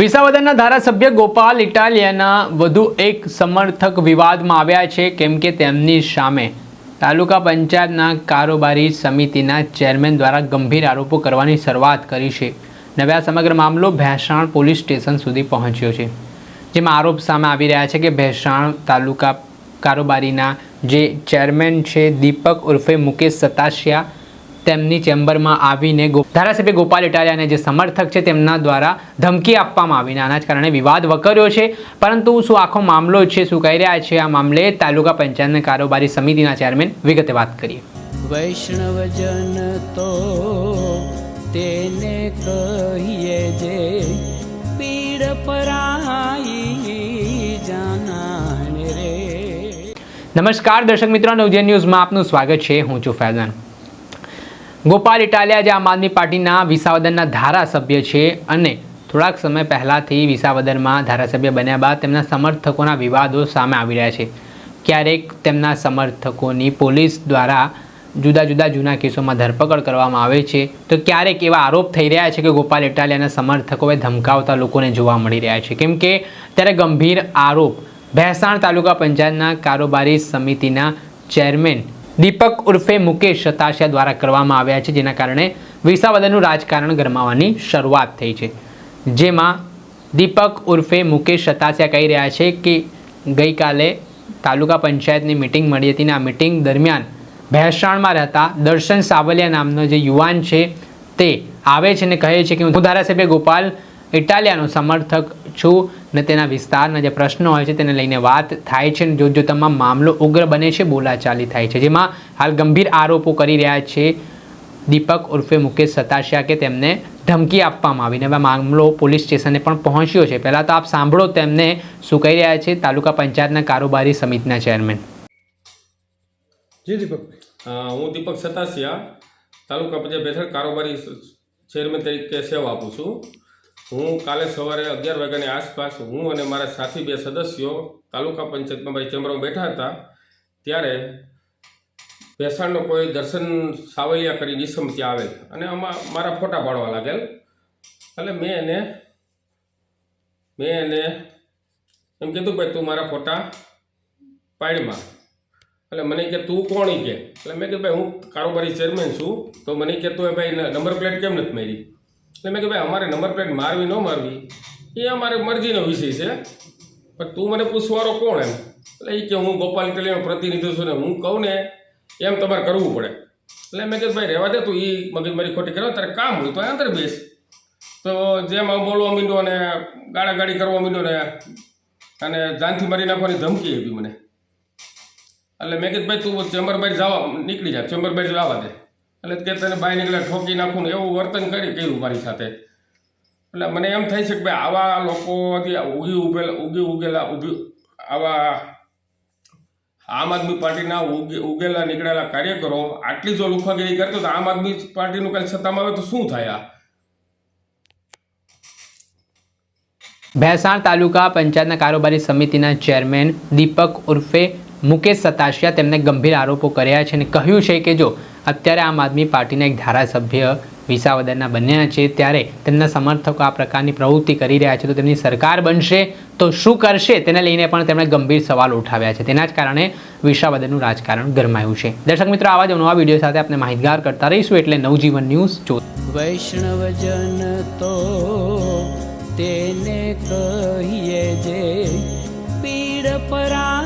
વિસાવદરના ધારાસભ્ય ગોપાલ ઇટાલિયાના વધુ એક સમર્થક વિવાદમાં આવ્યા છે, કેમ કે તેમની સામે તાલુકા પંચાયતના કારોબારી સમિતિના ચેરમેન દ્વારા ગંભીર આરોપો કરવાની શરૂઆત કરી છે. નવ્યા સમગ્ર મામલો ભેંસાણ પોલીસ સ્ટેશન સુધી પહોંચ્યો છે, જેમાં આરોપ સામે આવી રહ્યા છે કે ભેંસાણ તાલુકા કારોબારીના જે ચેરમેન છે, દીપક ઉર્ફે મુકેશ સતાશિયા તેમની ચેમ્બરમાં આવીને ધારાસભ્ય ગોપાલ ઇટાલિયાને જે સમર્થક છે તેમના દ્વારા ધમકી આપવામાં આવીને આના જ કારણે વિવાદ વકર્યો છે. પરંતુ શું આખો મામલો છે શું કહી રહ્યા છે આ મામલે તાલુકા પંચાયતના કારોબારી સમિતિના ચેરમેન વિગતે વાત કરીએ. વૈષ્ણવજન તો તેને કહીએ જે પીડ પરાઈ જાનાને રે. નમસ્કાર દર્શક મિત્રો નવજે ન્યૂઝમાં આપનું સ્વાગત છે. હું છું ફૈઝાન. ગોપાલ ઇટાલિયા જે આમ આદમી પાર્ટીના વિસાવદનના ધારાસભ્ય છે અને થોડાક સમય પહેલાંથી વિસાવદરમાં ધારાસભ્ય બન્યા બાદ તેમના સમર્થકોના વિવાદો સામે આવી રહ્યા છે. ક્યારેક તેમના સમર્થકોની પોલીસ દ્વારા જુદા જુદા જૂના કેસોમાં ધરપકડ કરવામાં આવે છે. તો ક્યારેક એવા આરોપ થઈ રહ્યા છે કે ગોપાલ ઇટાલિયાના સમર્થકોએ ધમકાવતા લોકોને જોવા મળી રહ્યા છે. કેમ કે ત્યારે ગંભીર આરોપ ભેસાણ તાલુકા પંચાયતના કારોબારી સમિતિના ચેરમેન દીપક ઉર્ફે મુકેશ સતાશિયા દ્વારા કરવામાં આવ્યા છે, જેના કારણે વિસાવદરનું રાજકારણ ગરમાવાની શરૂઆત થઈ છે. જેમાં દીપક ઉર્ફે મુકેશ સતાશિયા કહી રહ્યા છે કે ગઈકાલે તાલુકા પંચાયતની મિટિંગ મળી હતી અને આ મિટિંગ દરમિયાન ભેસાણમાં રહેતા દર્શન સાવલિયા નામનો જે યુવાન છે તે આવે છે અને કહે છે કે હું ધારાસભ્ય ગોપાલ ઇટાલિયાનો સમર્થક છું ને તેના વિસ્તારના જે પ્રશ્નો હોય છે તેને લઈને વાત થાય છે જો જો તમામ મામલો ઉગ્ર બને છે, બોલાચાલી થાય છે. જેમાં હાલ ગંભીર આરોપો કરી રહ્યા છે દીપક ઉર્ફે મુકેશ સતાશિયા કે તેમને ધમકી આપવામાં આવીને હવે મામલો પોલીસ સ્ટેશને પણ પહોંચ્યો છે. પહેલાં તો આપ સાંભળો તેમને શું કહી રહ્યા છે તાલુકા પંચાયતના કારોબારી સમિતિના ચેરમેન. જી દીપક. હું દીપક સતાસિયા તાલુકા પંચાયત બેઠક કારોબારી ચેરમેન તરીકે સેવા આપું છું. હું કાલે સવારે અગિયાર વાગ્યાની આસપાસ હું અને મારા સાથી બે સદસ્યો તાલુકા પંચાયતમાં મારી ચેમ્બરમાં બેઠા હતા, ત્યારે ભેસાણનો કોઈ દર્શન સાવલિયા કરી નિસમ ત્યાં આવેલ અને આમાં મારા ફોટા પાડવા લાગેલ. એટલે મેં એને મેં એને એમ કીધું, ભાઈ, તું મારા ફોટા પાડમાં એટલે મને કે, તું કોણ કે? એટલે મેં કીધું, ભાઈ, હું કારોબારી ચેરમેન છું, તો મને કે, તું ભાઈ, નંબર પ્લેટ કેમ નથી મારી? એટલે મેં કે ભાઈ, અમારે નંબર પ્લેટ મારવી, ન મારવી, એ અમારે મરજીનો વિષય છે. પણ તું મને પૂછવારો કોણ એમ? એટલે એ કે, હું ગોપાલ ઇટાલિયાનો પ્રતિનિધિ છું ને હું કહું ને એમ તમારે કરવું પડે. એટલે મેં કીધું, ભાઈ, રહેવા દે તું એ મગજ મારી ખોટી કરવા, તારે કામ હોય તો અંદર બેસ. તો જેમ બોલવા માંડ્યો અને ગાડી કરવા માંડ્યો ને, અને જાનથી મારી નાખવાની ધમકી આપી મને. એટલે મેં કીધું, ભાઈ, તું ચેમ્બર બાર જવા, નીકળી જા ચેમ્બર બાર જવા દે. એટલે કે તને બાય નીકળે ઠોકી નાખું ને એવું વર્તન કરી કર્યું મારી સાથે. એટલે મને એમ થાય છે કે ભાઈ આવા લોકો જે ઉગી ઉગેલા ઉગી ઉગેલા ઉગી આવા આમ આદમી પાર્ટીના ઉગી, ઉગેલા નીકળેલા કાર્યકરો આટલી જો લુખાગીરી કરતો તો આમ આદમી પાર્ટીનું કાલે સત્તામાં આવે તો શું થાય ભેસાણ તાલુકા પંચાયતના કારોબારી સમિતિના ચેરમેન દીપક ઉર્ફે મુકેશ સતાશિયા તેમને ગંભીર આરોપો કર્યા છે અને કહ્યું છે કે જો અત્યારે આમ આદમી પાર્ટીના એક ધારાસભ્ય વિસાવદરના બન્યા છે. ત્યારે તેમના સમર્થકો આ પ્રકારની પ્રવૃત્તિ કરી રહ્યા છે. તો તેમની સરકાર બનશે તો શું કરશે? તેને લઈને પણ તેમણે ગંભીર સવાલ ઉઠાવ્યા છે. તેના જ કારણે વિસાવદરનું રાજકારણ ગરમાયું છે. દર્શક મિત્રો, આવા જ નવા વીડિયો સાથે આપણે માહિતગાર કરતા રહીશું એટલે નવજીવન ન્યૂઝ જો વૈષ્ણવજન તો તેને કહીએ જે પીડ પરાઈ